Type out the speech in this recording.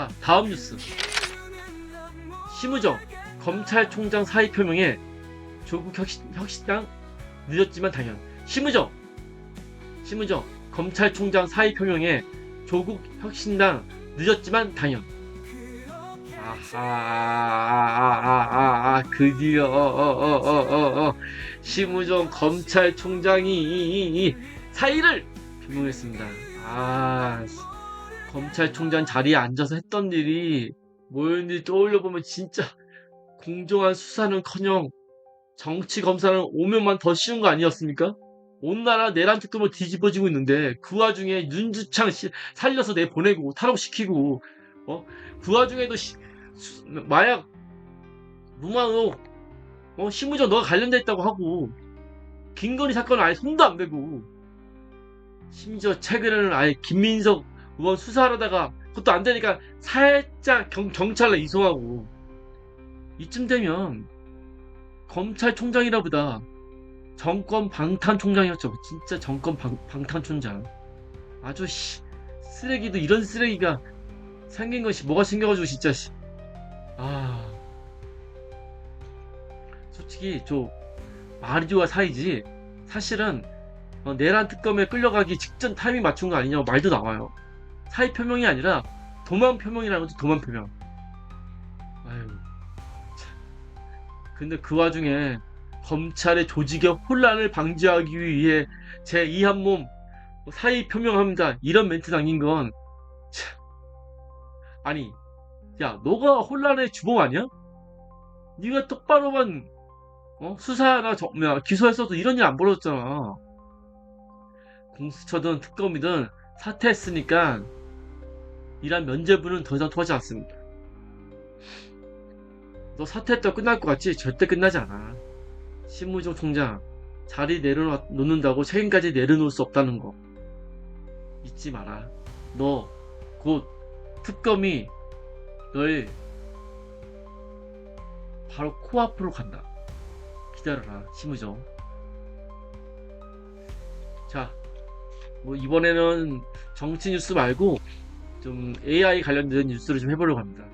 자, 다음 뉴스. 심우정 검찰총장 사의 표명에 조국 혁신, 혁신당 늦었지만 당연. 심우정 심우정 검찰총장 사의 표명에 조국 혁신당 늦었지만 당연. 아하아아아아 드디어 어 어 어 어 어 심우정 검찰총장이 사의를 표명했습니다. 아 검찰총장 자리에 앉아서 했던 일이 뭐였는지 떠올려 보면 진짜 공정한 수사는커녕 정치 검사는 오면만 더 쉬운 거 아니었습니까? 온 나라 내란 특검을 뒤집어지고 있는데 그 와중에 윤주창 씨 살려서 내 보내고 탈옥시키고 어? 그 와중에도 시- 수- 마약 무마로 어? 심우정 너가 관련돼 있다고 하고 김건희 사건은 아예 손도 안 대고 심지어 최근에는 아예 김민석 의원 수사하다가 그것도 안 되니까 살짝 경, 경찰에 이송하고 이쯤 되면 검찰총장이라 보다 정권 방탄총장이었죠. 진짜 정권 방, 방탄총장. 아주 씨, 쓰레기도 이런 쓰레기가 생긴 것이 뭐가 생겨가지고 진짜 씨. 아 솔직히 저 마리오와 사이지 사실은 어, 내란 특검에 끌려가기 직전 타이밍 맞춘 거 아니냐고 말도 나와요. 사의 표명이 아니라 도만 표명이라는 거지 도만 표명. 아유. 참. 근데 그 와중에 검찰의 조직의 혼란을 방지하기 위해 제 이 한 몸 사의 표명합니다. 이런 멘트 남긴 건 참. 아니 야 너가 혼란의 주범 아니야? 네가 똑바로만 어? 수사나 저, 뭐야, 기소했어도 이런 일 안 벌어졌잖아. 공수처든 특검이든 사퇴했으니까 이란 면제부는 더 이상 통하지 않습니다. 너 사퇴했다고 끝날 것 같지? 절대 끝나지 않아. 신무정 총장 자리 내려놓는다고 책임까지 내려놓을 수 없다는 거 잊지 마라. 너 곧 특검이 널 바로 코앞으로 간다. 기다려라, 심우정. 자, 뭐 이번에는 정치 뉴스 말고 좀 AI 관련된 뉴스를 좀 해보려고 합니다.